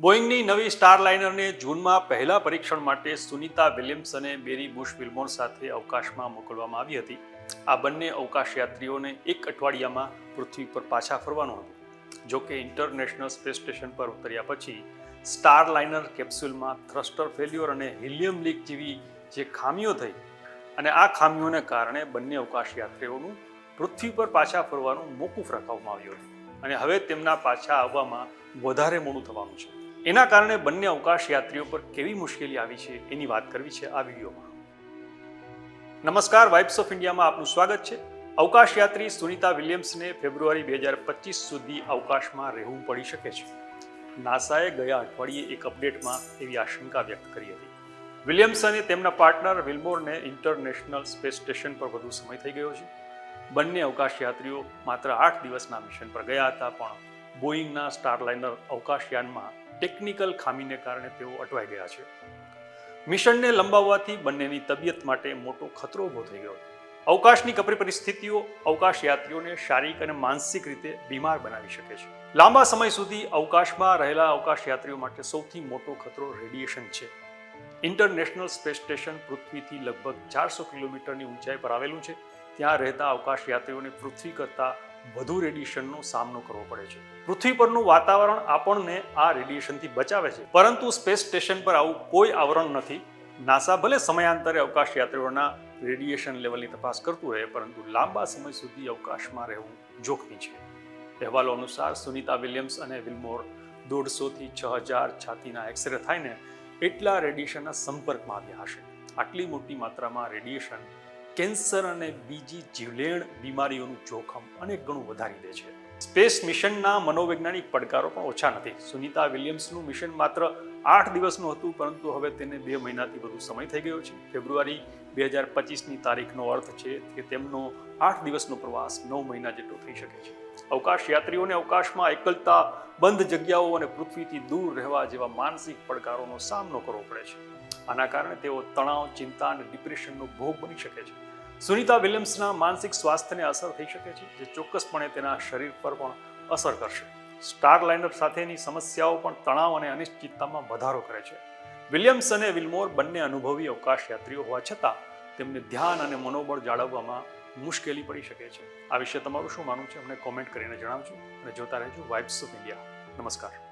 બોઈંગની નવી સ્ટાર લાઇનરને જૂનમાં પહેલા પરીક્ષણ માટે સુનિતા વિલિયમ્સ અને બેરી બુશ વિલ્મોર સાથે અવકાશમાં મોકલવામાં આવી હતી. આ બંને અવકાશ યાત્રીઓને એક અઠવાડિયામાં પૃથ્વી પર પાછા ફરવાનું હતું. જો કે ઇન્ટરનેશનલ સ્પેસ સ્ટેશન પર ઉતર્યા પછી સ્ટાર લાઇનર કેપ્સ્યુલમાં થ્રસ્ટર ફેલ્યોર અને હિલિયમ લીક જેવી જે ખામીઓ થઈ અને આ ખામીઓને કારણે બંને અવકાશ યાત્રીઓનું પૃથ્વી પર પાછા ફરવાનું મોકૂફ રાખવામાં આવ્યું હતું. અને હવે તેમના પાછા આવવામાં વધારે મોડું થવાનું છે. એના કારણે બંને અવકાશ યાત્રીઓ પર કેવી મુશ્કેલી આવી છે એની વાત કરવી છે આ વિડીયોમાં. નમસ્કાર વાઇબ્સ ઓફ ઇન્ડિયામાં આપનું સ્વાગત છે. અવકાશ યાત્રી સુનિતા વિલિયમ્સને ફેબ્રુઆરી બે હજાર પચીસ સુધી અવકાશમાં રહેવું પડી શકે છે. નાસાએ ગયા અઠવાડિયે એક અપડેટમાં એવી આશંકા વ્યક્ત કરી હતી. વિલિયમ્સ અને તેમના પાર્ટનર વિલ્મોરને ઇન્ટરનેશનલ સ્પેસ સ્ટેશન પર વધુ સમય થઈ ગયો છે. બંને અવકાશ યાત્રીઓ માત્ર આઠ દિવસના મિશન પર ગયા હતા, પણ બોઈંગના સ્ટારલાઇનર અવકાશયાનમાં ટેકનિકલ ખામીને કારણે તેઓ અટવાઈ ગયા છે. મિશનને લંબાવવાથી બંનેની તબિયત માટે મોટો ખતરો ઊભો થઈ ગયો. અવકાશની કપરી પરિસ્થિતિઓ અવકાશ યાત્રીઓને શારીરિક અને માનસિક રીતે બીમાર બનાવી શકે છે. લાંબા સમય સુધી અવકાશમાં રહેલા અવકાશ યાત્રીઓ માટે સૌથી મોટો ખતરો રેડિયેશન છે. ઇન્ટરનેશનલ સ્પેસ સ્ટેશન પૃથ્વીથી લગભગ ચારસો કિલોમીટરની ઊંચાઈ પર આવેલું છે. ત્યાં રહેતા અવકાશ યાત્રીઓને પૃથ્વી કરતાં વધુ રેડિયેશનનો સામનો કરવો પડે છે. પૃથ્વી પરનું વાતાવરણ આપણને આ રેડિયેશનથી બચાવે છે. પરંતુ સ્પેસ સ્ટેશન પર આવું કોઈ આવરણ નથી. નાસા ભલે સમયાંતરે અવકાશ યાત્રીઓના રેડિયેશન લેવલની તપાસ કરતું રહે, પરંતુ લાંબા સમય સુધી અવકાશમાં રહેવું જોખમી છે. અહેવાલો અનુસાર સુનિતા વિલિયમ્સ અને વિલ્મોર દોઢસોથી છ હજાર છાતીના એક્સરે થાયને એટલા રેડિયેશનના સંપર્કમાં આવ્યા હશે. આટલી મોટી માત્રામાં રેડિયેશન કેન્સર અને બીજી જીવલેણ બીમારીઓનું જોખમ અનેક ગણું વધારી દે છે. સ્પેસ મિશનના મનોવૈજ્ઞાનિક પડકારો પણ ઓછા નથી. સુનિતા વિલિયમ્સનું મિશન માત્ર આઠ દિવસનું હતું, પરંતુ હવે તેને બે મહિનાથી વધુ સમય થઈ ગયો છે. ફેબ્રુઆરી બે હજાર પચીસની તારીખનો અર્થ છે કે તેમનો આઠ દિવસનો પ્રવાસ નવ મહિના જેટલો થઈ શકે છે. અવકાશ યાત્રીઓને અવકાશમાં એકલતા, બંધ જગ્યાઓ અને પૃથ્વીથી દૂર રહેવા જેવા માનસિક પડકારોનો સામનો કરવો પડે છે. આના કારણે તેઓ તણાવ, ચિંતા અને ડિપ્રેશનનો ભોગ બની શકે છે. સુનિતા વિલિયમ્સના માનસિક સ્વાસ્થ્યને અસર થઈ શકે છે, જે ચોક્કસપણે તેના શરીર પર પણ અસર કરશે. સ્ટાર લાઇનર સાથેની સમસ્યાઓ પણ તણાવ અને અનિશ્ચિતતામાં વધારો કરે છે. વિલિયમ્સ અને વિલ્મોર બંને અનુભવી અવકાશ યાત્રીઓ હોવા છતાં, તેમને ધ્યાન અને મનોબળ જાળવવામાં મુશ્કેલી પડી શકે છે. આ વિશે તમારું શું માનવું છે? અમને કોમેન્ટ કરીને જણાવજો અને જોતા રહેજો વાઇબ્સ ઓફ ઇન્ડિયા નમસ્કાર.